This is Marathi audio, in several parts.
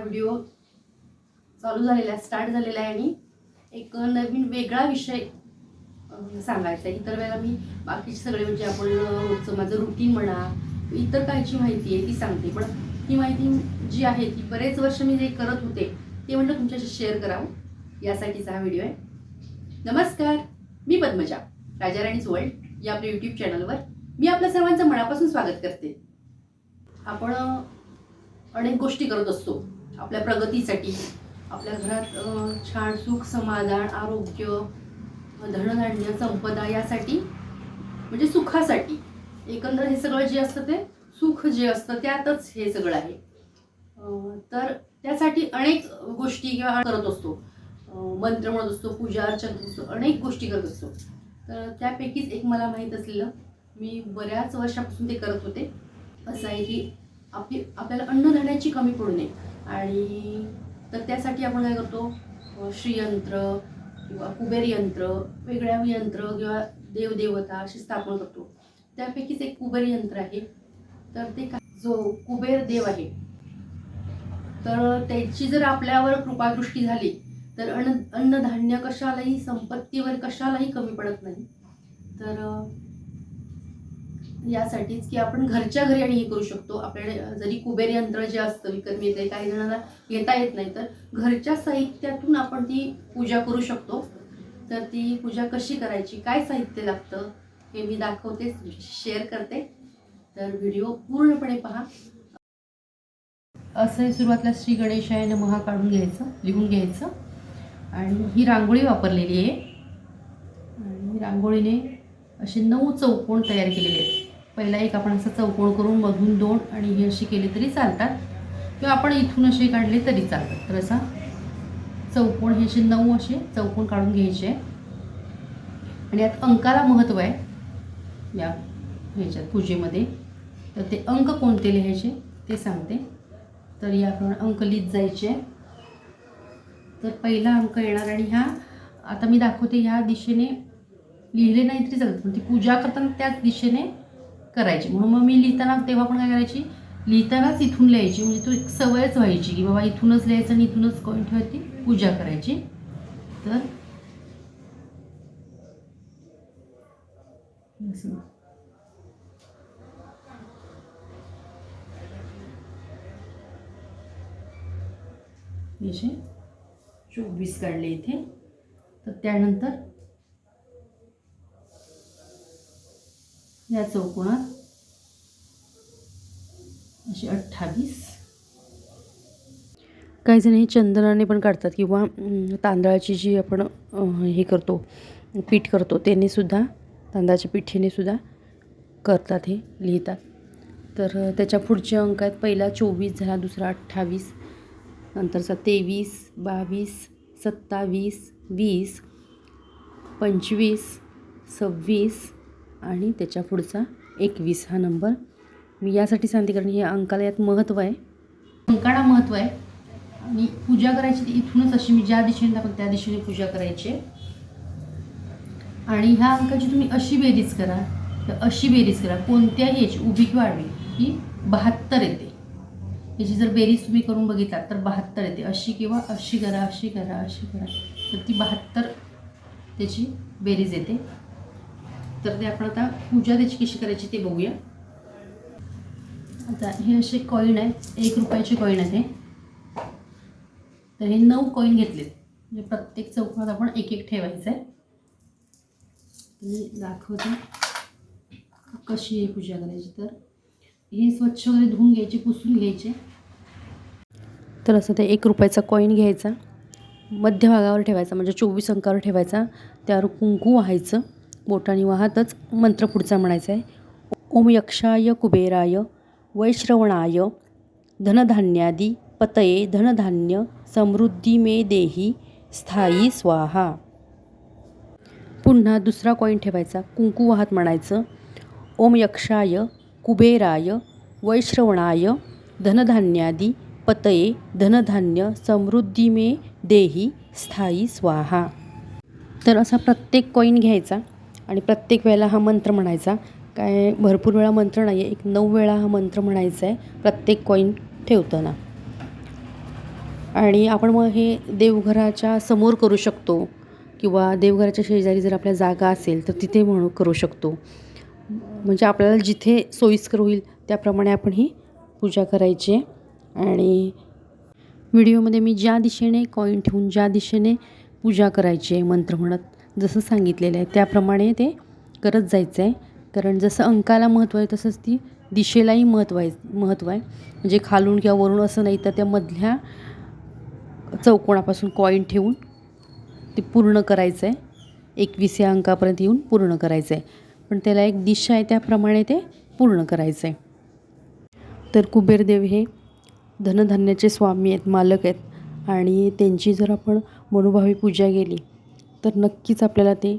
व्हिडिओ चालू झालेला आहे स्टार्ट झालेला आहे आणि एक नवीन वेगळा विषय सांगायचा आहे. इतर वेळेला मी बाकीचे सगळे म्हणजे आपण रोजचं माझं रुटीन म्हणा इतर काहीची माहिती आहे ती सांगते. पण ही माहिती जी आहे ती बरेच वर्ष मी जे करत होते ते म्हटलं तुमच्याशी शेअर करावं. यासाठीचा हा व्हिडिओ आहे. नमस्कार मी पद्मजा राजाराणीच वर्ल्ड या आपल्या यूट्यूब चॅनलवर मी आपल्या सर्वांचं मनापासून स्वागत करते. आपण अनेक गोष्टी करत असतो. आपल्या प्रगतीसाठी. आपल्या घरात छान सुख समाधान आरोग्य धनधान्य संपदा यासाठी म्हणजे सुखासाठी. एकंदर हे सगळं जे असतं ते सुख जे असतं त्यातच हे सगळं आहे. तर त्यासाठी अनेक गोष्टी किंवा करत असतो. मंत्र म्हणत असतो पूजा अर्चना करत असतो अनेक गोष्टी करत असतो. तर त्यापैकीच एक मला माहीत असलेलं मी बऱ्याच वर्षापासून ते करत होते. असं आहे की आपली आपल्याला अन्नधान्याची कमी पडू नये. आणि तर त्यासाठी आपण काय करतो? श्रीयंत्र किंवा कुबेर यंत्र वेगळ्या यंत्र किंवा देवदेवता अशी स्थापन करतो. त्यापैकीच एक कुबेर यंत्र आहे. तर ते जो कुबेर देव आहे. तर त्याची जर आपल्यावर कृपादृष्टी झाली तर अन्न अन्नधान्य कशालाही संपत्तीवर कशालाही कमी पडत नाही. तर यासाठीच की आपण घरच्या घरी आणि हे करू शकतो. आपल्याकडे जरी कुबेर यंत्र जे असतं विकत मिळते काही जणांना घेता येत नाही तर घरच्या साहित्यातून आपण ती पूजा करू शकतो. तर ती पूजा कशी करायची काय साहित्य लागतं हे मी दाखवते शेअर करते. तर व्हिडिओ पूर्णपणे पहा. असं सुरुवातीला श्री गणेशायनं महा काढून घ्यायचं लिहून घ्यायचं. आणि ही रांगोळी वापरलेली आहे. आणि रांगोळीने असे नऊ चौकोन तयार केलेले आहेत. पहिला एक आपण असं चौकोन करून मधून दोन आणि हे असे केले तरी चालतात. किंवा आपण इथून असे काढले तरी चालतात. तर असा चौकोन हे असे नऊ असे चौकोन काढून घ्यायचे. आणि यात अंकाला महत्त्व आहे. या ह्याच्यात पूजेमध्ये. तर ते अंक कोणते लिहायचे ते सांगते. तर याप्रमाणे अंक लिहित जायचे. तर पहिला अंक येणार आणि ह्या आता मी दाखवते ह्या दिशेने लिहिले नाही तरी चालतं. पण ती पूजा करताना त्याच दिशेने करायची. म्हणून मग मी लिहिताना तेव्हा पण काय करायची? लिहितानाच इथून लिहायची. म्हणजे तो एक सवयच व्हायची की बाबा इथूनच लिहायचं आणि इथूनच कॉईन ठेवायची? पूजा करायची. तर चोवीस काढले इथे. तर त्यानंतर या चौकोनात असे अठ्ठावीस. काही जण हे चंदनाने पण काढतात किंवा तांदळाची जी आपण हे करतो पीठ करतो त्याने सुद्धा तांदळाच्या पिठीने सुद्धा करतात हे लिहितात. तर त्याच्या पुढचे अंक आहेत पहिला चोवीस झाला दुसरा अठ्ठावीस नंतरचा तेवीस बावीस सत्तावीस वीस पंचवीस सव्वीस आणि त्याच्या पुढचा एकवीस हा नंबर. मी यासाठी सांगते कारण हे अंकाला यात महत्त्व आहे. अंकाला महत्त्व आहे. आणि पूजा करायची ती इथूनच अशी मी ज्या दिशेने आपण त्या दिशेने पूजा करायची. आहे. आणि ह्या अंकाची तुम्ही अशी बेरीज करा. तर अशी बेरीज करा. कोणत्याही याची उभी किंवा आडवी ही बहात्तर येते. याची जर बेरीज तुम्ही करून बघितलात तर बहात्तर येते. अशी किंवा अशी करा अशी करा अशी करा. तर ती बहात्तर त्याची बेरीज येते. तर ते आपण आता पूजा त्याची कशी करायची ते बघूया. आता हे असे कॉईन आहेत एक रुपयाचे कॉईन आहे तर हे नऊ कॉईन घेतलेत. म्हणजे प्रत्येक चौकात आपण एक एक ठेवायचं आहे मी दाखवते कशी आहे पूजा करायची तर. हे स्वच्छ वगैरे धुवून घ्यायचे पुसून घ्यायचे. तर असं ते एक रुपयाचा कॉईन घ्यायचा. मध्यभागावर ठेवायचा म्हणजे चोवीस अंकावर ठेवायचा. त्यावर कुंकू व्हायचं. बोटाने वाहतच मंत्र पुढचा म्हणायचा आहे. ओम यक्षाय कुबेराय वैश्रवणाय धनधान्यादी पतये धनधान्य समृद्धी मे देही स्थायी स्वाहा. पुन्हा दुसरा कॉईन ठेवायचा. कुंकू वाहत म्हणायचं. ओम यक्षाय कुबेराय वैश्रवणाय धनधान्यादी पतये धनधान्य समृद्धी मे देही स्थायी स्वाहा. तर असा प्रत्येक कॉईन घ्यायचा. आणि प्रत्येक वेळेला हा मंत्र म्हणायचा. काय भरपूर वेळा मंत्र नाही आहे एक नऊ वेळा हा मंत्र म्हणायचा आहे प्रत्येक कॉईन ठेवताना. आणि आपण मग हे देवघराच्या समोर करू शकतो किंवा देवघराच्या शेजारी जर आपल्या जागा असेल तर तिथे म्हणू करू शकतो. म्हणजे आपल्याला जिथे सोयीस्कर होईल त्याप्रमाणे आपण ही पूजा करायची आहे. आणि व्हिडिओमध्ये मी ज्या दिशेने कॉईन ठेवून ज्या दिशेने पूजा करायची आहे मंत्र म्हणत जसं सांगितलेलं आहे त्याप्रमाणे ते करत जायचं आहे. कारण जसं अंकाला महत्त्व आहे तसंच ती दिशेलाही महत्त्व आहे महत्त्व आहे. म्हणजे खालून किंवा वरून असं नाही तर त्या मधल्या चौकोनापासून कॉईन ठेवून ते पूर्ण करायचं आहे. एकवीस या अंकापर्यंत येऊन पूर्ण करायचं आहे. पण त्याला एक दिशा आहे त्याप्रमाणे ते पूर्ण करायचं आहे. तर कुबेरदेव हे धनधान्याचे स्वामी आहेत मालक आहेत. आणि त्यांची जर आपण मनोभावी पूजा केली तर नक्कीच आपल्याला ते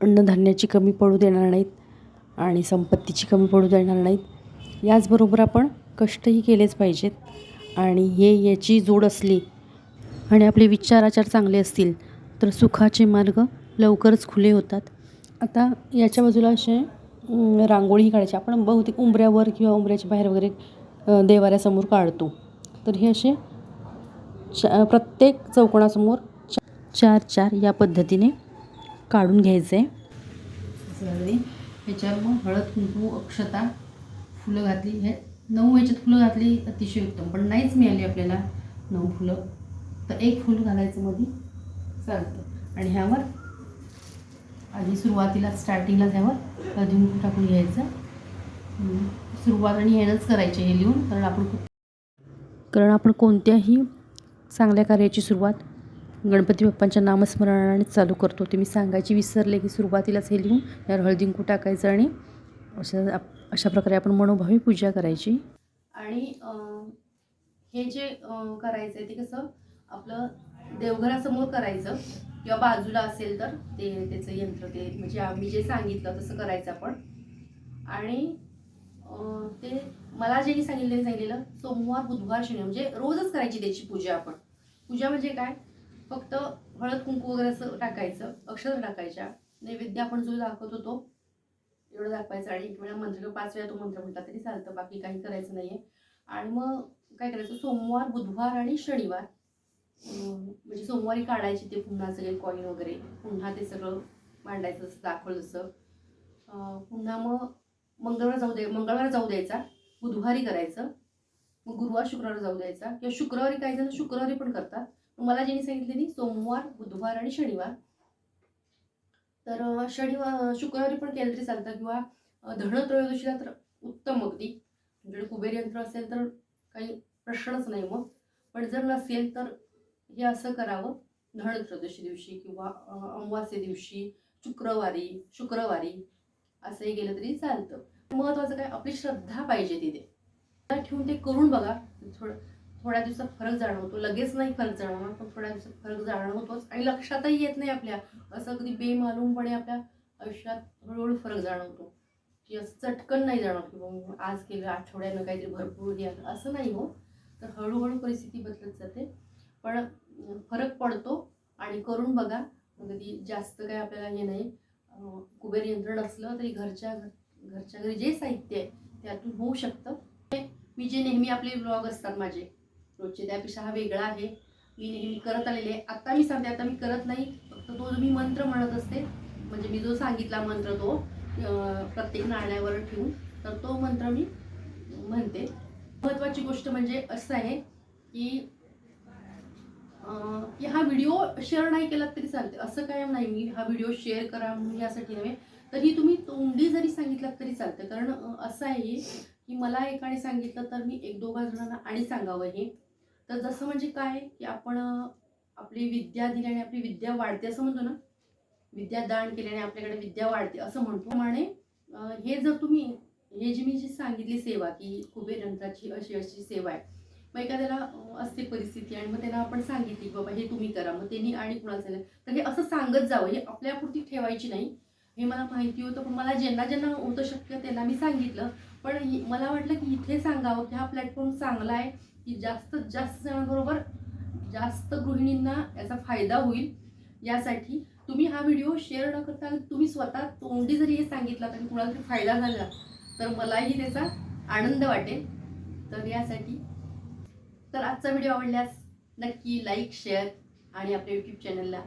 अन्नधान्याची कमी पडू देणार नाहीत आणि संपत्तीची कमी पडू देणार नाहीत. याचबरोबर आपण कष्टही केलेच पाहिजेत आणि हे याची जोड असली आणि आपले विचार आचार चांगले असतील तर सुखाचे मार्ग लवकरच खुले होतात. आता याच्या बाजूला असे रांगोळी काढायची. आपण बहुतेक उंबऱ्यावर किंवा उंबऱ्याच्या बाहेर वगैरे देवाऱ्यासमोर काढतो. तर हे असे चा प्रत्येक चौकोणासमोर चार चार या पद्धतीने काढून घ्यायचे आहे ह्याच्यावर मग हळद कुंकू अक्षता फुलं घातली. हे नऊ ह्याच्यात फुलं घातली अतिशय उत्तम. पण नाहीच मिळाली आपल्याला नऊ फुलं. तर एक फुल घालायचं मध्ये चालतं. आणि ह्यावर आधी सुरुवातीला स्टार्टिंगलाच ह्यावर हळदी कुंकू टाकून घ्यायचं. सुरुवात आणि ह्यानंच करायचे हे लिहून. कारण आपण खूप कारण आपण कोणत्याही चांगल्या कार्याची सुरुवात गणपती बाप्पांच्या नामस्मरणाने चालू करतो. ते मी सांगायची विसरले की सुरुवातीलाच हे लिहून यावर हळदिंकू टाकायचं आणि अशा आप- अशा प्रकारे आपण मनोभावी पूजा करायची. आणि हे जे करायचं आहे ते कसं आपलं देवघरासमोर करायचं किंवा बाजूला असेल तर ते त्याचं यंत्र ते म्हणजे आम्ही जे सांगितलं तसं करायचं आपण. आणि ते मला जे सांगितलं सांगितलेलं सोमवार बुधवार शनिवार म्हणजे रोजच करायची त्याची पूजा आपण. पूजा म्हणजे काय? फक्त हळद कुंकू वगैरे असं टाकायचं अक्षर टाकायच्या. नैवेद्य आपण जो दाखवत होतो एवढं दाखवायचं आणि एक वेळा मंत्र किंवा पाच वेळा तो मंत्र म्हटला तरी चालतं बाकी काही करायचं नाही आहे आणि मग काय करायचं सोमवार बुधवार आणि शनिवार म्हणजे सोमवारी काढायचे ते पुन्हा सगळे कॉईन वगैरे पुन्हा ते सगळं मांडायचं जसं दाखवलं जसं पुन्हा मग मंगळवार जाऊ दे मंगळवार जाऊ द्यायचा बुधवारी करायचं. मग गुरुवार शुक्रवार जाऊ द्यायचा. किंवा शुक्रवारी काय झालं शुक्रवारी पण करतात. मला ज्यांनी सांगितलेली सोमवार बुधवार आणि शनिवार. तर शनिवार शुक्रवारी पण केलं तरी चालतं किंवा धनत्रयोदशीला तर उत्तम अगदी. म्हणजे कुबेर यंत्र असेल तर काही प्रश्नच नाही मग. पण जर नसेल तर हे असं करावं. धनत्रयोदशी दिवशी किंवा अमावास्ये दिवशी शुक्रवारी शुक्रवारी असंही गेलं तरी चालतं. महत्त्वाचं काय? आपली श्रद्धा पाहिजे तिथे. ठेवून ते करून बघा. थोडं थोड्या दिवसात फरक जाणवतो. लगेच नाही फरक जाणवणार पण थोड्या दिवसात फरक जाणवतोच आणि लक्षातही येत नाही आपल्या. असं अगदी बेमालूमपणे आपल्या आयुष्यात हळूहळू फरक जाणवतो. की असं चटकन नाही जाणवत की बाबा आज केलं आठवड्यानं काहीतरी भरपूर हे असं नाही हो. तर हळूहळू परिस्थिती बदलत जाते. पण फरक पडतो आणि करून बघा. कधी जास्त काय आपल्याला हे नाही. कुबेर यंत्र नसलं तरी घरच्या घरच्या घरी जे साहित्य आहे त्यातून होऊ शकतं. ते मी जे नेहमी आपले ब्लॉग असतात माझे रोजचे त्यापेक्षा हा वेगळा आहे. मी नेहमी करत आलेले आत्ता मी सांगते आता मी करत नाही. फक्त तो मी मंत्र म्हणत असते म्हणजे मी जो सांगितला मंत्र तो प्रत्येक नाण्यावर ठेवून तर तो मंत्र मी म्हणते. महत्त्वाची गोष्ट म्हणजे असं आहे की की हा व्हिडिओ शेअर नाही केला तरी चालते असं काय नाही मी हा व्हिडिओ शेअर करा म्हणून यासाठी नव्हे. तर ही तुम्ही तोंडी जरी सांगितलं तरी चालतं कारण असं आहे की मला एकाने सांगितलं तर मी एक दोघा जणांना आणि सांगावं हे. तर जसं म्हणजे काय की आपण आपली विद्या दिल्याने आपली विद्या वाढते असं म्हणतो ना विद्या दान केल्याने आपल्याकडे विद्या वाढते असं म्हणतो. प्रमाणे हे जर तुम्ही हे जी मी जी सांगितली सेवा की कुबेर यंत्राची अशी अशी सेवा आहे मग एखाद्याला असते परिस्थिती आणि मग त्यांना आपण सांगितली बाबा हे तुम्ही करा मग त्यांनी आणि कुणाला सांगितलं. तर हे असं सांगत जावं हे आपल्यापुरती ठेवायची नाही. हे मला माहिती होतं पण मला ज्यांना ज्यांना होतं शक्य त्यांना मी सांगितलं. पण मला वाटलं की इथे सांगावं की हा प्लॅटफॉर्म चांगला आहे की जास्तीत जास्त जणांबरोबर जास्त गृहिणींना याचा फायदा होईल. यासाठी तुम्ही हा व्हिडिओ शेअर न करता तुम्ही स्वतः तोंडी जरी हे सांगितलं तरी कुणाला तरी फायदा झाला तर मलाही त्याचा आनंद वाटेल. तर यासाठी तर आजचा व्हिडिओ आवडल्यास नक्की लाईक शेअर आणि आपल्या यूट्यूब चॅनलला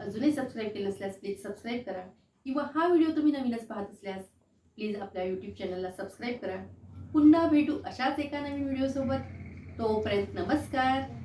अजूनही सबस्क्राईब केलं नसल्यास प्लीज सबस्क्राईब करा. किंवा हा व्हिडिओ तुम्ही नवीनच पाहत असल्यास प्लीज आपल्या यूट्यूब चॅनलला सबस्क्राईब करा. पुन्हा भेटू अशाच एका नवीन व्हिडिओसोबत. तोपर्यंत नमस्कार.